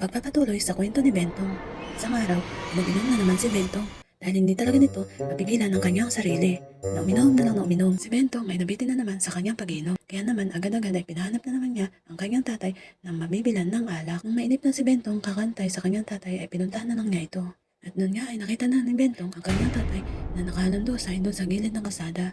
Pagpapatuloy sa kwento ni Bentong. Isang araw, uminom na naman si Bentong dahil hindi talaga nito mapigilan ang kanyang sarili. Na uminom na lang na uminom, si Bentong ay nabitin na naman sa kanyang pag-inom. Kaya naman agad-agad ay pinahanap na naman niya ang kanyang tatay na mabibilan ng alak. Nung mainip na si Bentong kakantay sa kanyang tatay ay pinuntahan na lang niya ito. At noon nga ay nakita na ni Bentong ang kanyang tatay na nakalandosay doon sa gilid ng kasada.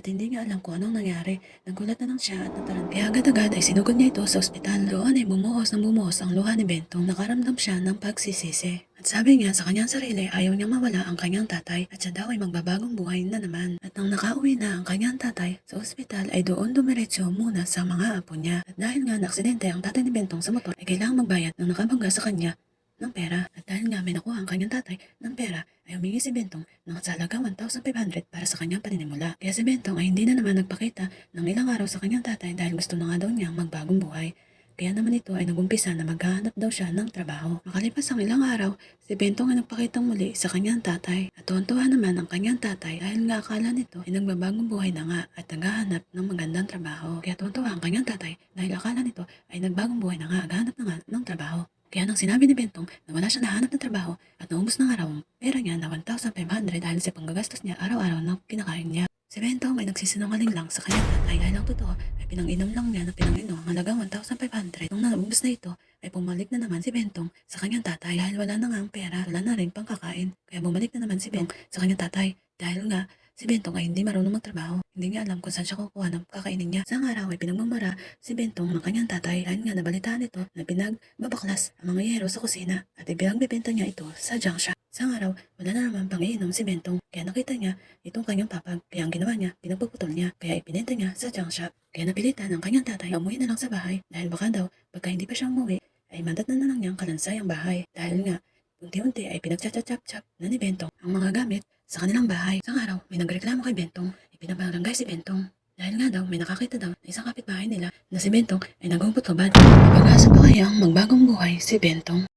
At hindi niya alam kung anong nangyari. Nagulat na lang siya at nataranta. Kaya agad-agad ay sinugod niya ito sa ospital. Doon ay bumuhos ng bumuhos ang luha ni Bentong. Nakaramdam siya ng pagsisisi. At sabi niya sa kanyang sarili ayaw niyang mawala ang kanyang tatay at siya daw ay magbabagong buhay na naman. At nang nakauwi na ang kanyang tatay sa ospital ay doon dumiretso muna sa mga apo niya. At dahil nga naaksidente ang tatay ni Bentong sa motor ay kailangang magbayad ng nakabangga sa kanya ng pera. At dahil nga may nakuha ang kanyang tatay ng pera, ay humingi si Bentong ng sa halaga 1,500 para sa kanyang paninimula. Kaya si Bentong ay hindi na naman nagpakita ng ilang araw sa kanyang tatay dahil gusto na nga daw niyang magbagong buhay. Kaya naman ito ay nagumpisa na maghahanap daw siya ng trabaho. Makalipas ang ilang araw, si Bentong ay nagpakitang muli sa kanyang tatay. At tuwan-tuwa naman ang kanyang tatay dahil nga akala nito ay nagbabagong buhay na nga at naghahanap ng magandang trabaho. Kaya tuwan-tuwa ang kanyang tatay dahil akala nito ay nagbagong buhay na nga at na nga ng trabaho. Kaya nang sinabi ni Bentong na wala siya nahanap ng trabaho at naubos ng araw ang pera niya na 1,500 dahil sa panggagastos niya araw-araw na kinakain niya. Si Bentong ay nagsisinungaling lang sa kanyang tatay dahil ang totoo ay pinang-inom lang niya na pinang-inom ang halagang 1,500. Nung naubos na ito, ay bumalik na naman si Bentong sa kanyang tatay dahil wala na nga ang pera, wala na rin pangkakain. Kaya bumalik na naman si Bentong sa kanyang tatay dahil nga Si Bentong ay hindi marunong magtrabaho. Hindi niya alam kung saan siya kukuha ng kakainin niya. Sa araw ay pinagmamara si Bentong ng kanyang tatay dahil nga nabalitaan nito na pinagbabaklas ang mga yero sa kusina at ipinagbibenta niya ito sa junk shop. Sa araw, wala na naman pang-iinom si Bentong kaya nakita niya itong kanyang papag. Kaya ang ginawa niya, pinagpuputol niya kaya ipinenta niya sa junk. Kaya napilitan ng kanyang tatay umuwi na lang sa bahay dahil baka daw pagka hindi pa siya umuwi ay mandat na lang niyang kalansay ang bahay dahil nga unti-unti ay pinagchat-chat-chat na ni Bentong ang mga gamit sa kanilang bahay. Sa araw, may nagreklamo kay Bentong. Ipinabarangay si Bentong. Dahil nga daw, may nakakita daw na isang kapitbahay nila na si Bentong ay naghumpot-hubad. Pag-asa pa kaya ang magbagong buhay si Bentong.